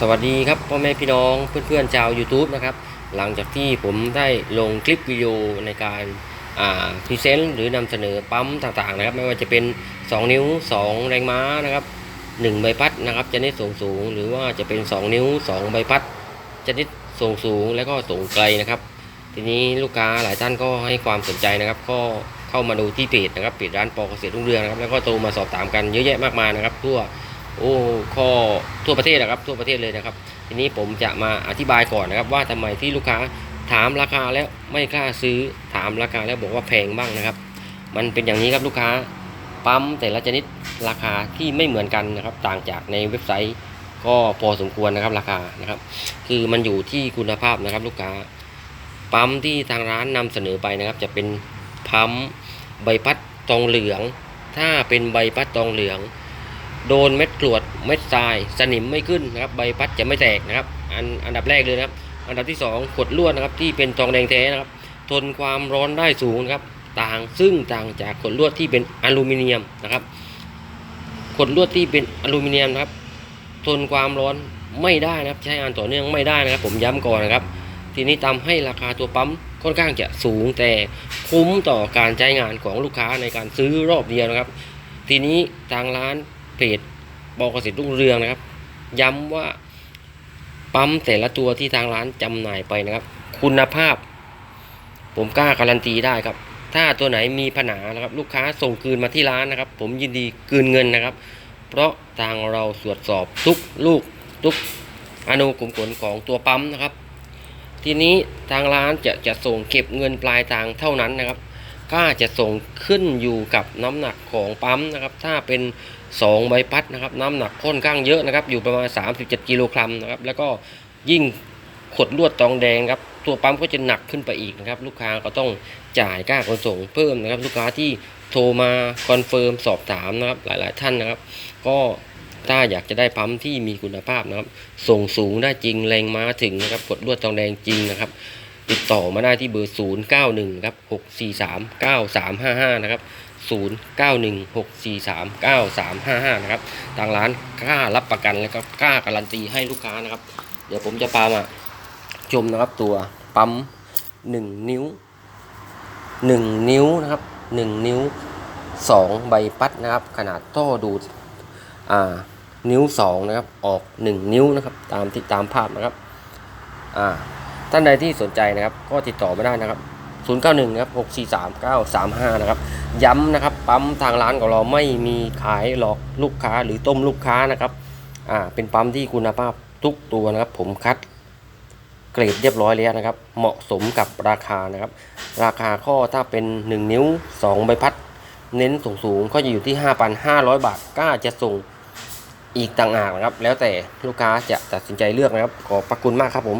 สวัสดีครับพ่อแม่พี่น้องเพื่อนๆชาว YouTube นะครับ หลังจากที่ผมได้ลงคลิปวิดีโอในการพรีเซนต์หรือนำเสนอปั๊มต่างๆนะครับ ไม่ว่าจะเป็น 2 นิ้ว 2 แรงม้านะครับ 1 ใบพัดนะครับชนิดส่งสูง หรือว่าจะเป็น 2 นิ้ว 2 ใบพัดชนิดส่งสูงและก็ส่งไกลนะครับ ทีนี้ลูกค้าหลายท่านก็ให้ความสนใจนะครับ ก็เข้ามาดูที่เพจนะครับเพจร้านปอเกษตรรุ่งเรืองนะครับแล้วก็โทรมาสอบถามกันเยอะแยะมากมายนะครับทั่ว โอ้ข้อทั่วประเทศนะครับ ทั่วประเทศเลยนะครับ ทีนี้ผมจะมาอธิบายก่อนนะครับ ว่าทำไมที่ลูกค้าถามราคาแล้วไม่กล้าซื้อถามราคาแล้วบอกว่าแพงบ้างนะครับ มันเป็นอย่างนี้ครับลูกค้าปั๊มแต่ละชนิดราคาที่ไม่เหมือนกันนะครับ ต่างจากในเว็บไซต์ก็พอสมควรนะครับราคานะครับ คือมันอยู่ที่คุณภาพนะครับ ลูกค้าปั๊มที่ทางร้านนำเสนอไปนะครับ จะเป็นปั๊มใบพัดตองเหลือง ถ้าเป็นใบพัดตองเหลือง โดนเม็ดกรวดเม็ดทรายสนิมไม่ขึ้นนะครับ ใบพัดจะไม่แตกนะครับ อันอันดับแรกเลยนะครับ อันดับที่สองขวดลวดนะครับที่เป็นทองแดงแท้นะครับ ทนความร้อนได้สูงนะครับ ต่างซึ่งต่างจากขวดลวดที่เป็นอลูมิเนียมนะครับขวดลวดที่เป็นอลูมิเนียมนะครับ ทนความร้อนไม่ได้นะครับ ใช้งานต่อเนื่องไม่ได้นะครับ ผมย้ำก่อนนะครับ ทีนี้ทำให้ราคาตัวปั๊มค่อนข้างจะสูงแต่คุ้มต่อการใช้งานของลูกค้าในการซื้อรอบเดียวนะครับ ทีนี้ทางร้าน เพจบอกเกษตรรุ่งเรืองนะครับ ย้ำว่าปั๊มแต่ละตัวที่ทางร้านจำหน่ายไปนะครับ คุณภาพ ผมกล้าการันตีได้ครับ ถ้าตัวไหนมีปัญหานะครับ ลูกค้าส่งคืนมาที่ร้านนะครับ ผมยินดีคืนเงินนะครับ เพราะทางเราตรวจสอบทุกลูกทุกอนุกลุ่มขนของตัวปั๊มนะครับ ทีนี้ทางร้านจะจะส่งเก็บเงินปลายทางเท่านั้นนะครับ ก็จะส่งขึ้นอยู่กับน้ำหนักของปั๊มนะครับ ถ้าเป็น 2 ใบพัดนะครับน้ำหนักค่อนข้างเยอะนะครับ อยู่ประมาณ 37 กิโลกรัมนะครับ แล้วก็ยิ่งขดลวดตองแดงครับตัวปั๊มก็จะหนักขึ้นไปอีกนะครับ ลูกค้าก็ต้องจ่ายค่าขนส่งเพิ่มนะครับ ลูกค้าที่โทรมาคอนเฟิร์มสอบถามนะครับ หลาย ๆ ท่านนะครับ ก็ถ้าอยากจะได้ปั๊มที่มีคุณภาพนะครับ ส่งสูงได้จริงแรงม้าถึงนะครับกดลวดทองแดงจริงนะครับ ติดต่อมาได้ที่เบอร์ 0 9 1ครับ643 9355 นะครับ 0 9 1 6 4 3 9 3 5 5 นะครับ ทางร้านกล้ารับประกันและก็กล้าการันตีให้ลูกค้านะครับ เดี๋ยวผมจะพามาชมนะครับตัวปั๊ม 1 นิ้ว 1 นิ้วนะครับ 1 นิ้ว 2 ใบพัดนะครับ ขนาดท่อดูดอ่านิ้ว 2 นะครับ ออก 1 นิ้วนะครับ ตามที่ตามภาพนะครับอ่า ท่านใดที่สนใจนะครับ ก็ติดต่อมาได้นะครับ 091ครับ643 935 นะครับ ย้ำนะครับ ปั๊มทางร้านของเราไม่มีขายหลอกลูกค้าหรือต้มลูกค้านะครับ อ่า เป็นปั๊มที่คุณภาพทุกตัวนะครับ ผมคัดเกรดเรียบร้อยแล้วนะครับ เหมาะสมกับราคานะครับ ราคาข้อถ้าเป็น 1 นิ้ว 2 ใบพัด เน้นสูงสูงๆก็จะอยู่ที่ 5,500 บาทก็จะส่งอีกต่างหากนะครับ แล้วแต่ลูกค้าจะตัดสินใจเลือกนะครับ ขอบพระคุณมากครับผม